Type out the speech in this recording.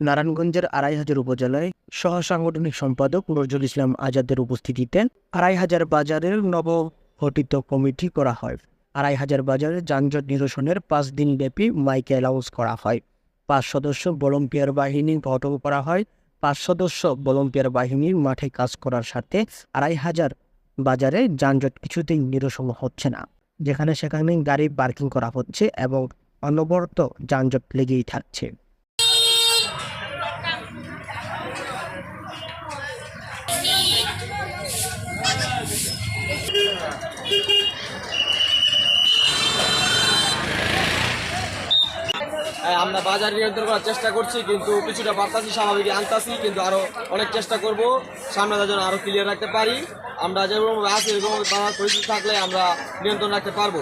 নারায়ণগঞ্জের আড়াইহাজার উপজেলায় সহ সাংগঠনিক সম্পাদক নজরুল ইসলাম আজাদের উপস্থিতিতে আড়াইহাজার বাজারের নবগঠিত কমিটি করা হয়। আড়াইহাজার বাজারে যানজট নিরসনের পাঁচ দিনব্যাপী মাইকে অ্যালাউন্স করা হয়। পাঁচ সদস্য ভলান্টিয়ার বাহিনী গঠন করা হয়। পাঁচ সদস্য ভলান্টিয়ার বাহিনীর মাঠে কাজ করার সাথে আড়াই হাজার বাজারে যানজট কিছুতেই নিরসন হচ্ছে না, যেখানে সেখানে গাড়ি পার্কিং করা হচ্ছে এবং অনবরত যানজট লেগেই থাকছে। হ্যাঁ, আমরা বাজার নিয়ন্ত্রণ করার চেষ্টা করছি, কিন্তু কিছুটা বার্তাছি স্বাভাবিক আনতাছি, কিন্তু আরও অনেক চেষ্টা করব। সামনে যেন আরও ক্লিয়ার রাখতে পারি। আমরা যেরকম আছি এরকম পরিস্থিতি থাকলে আমরা নিয়ন্ত্রণ রাখতে পারব।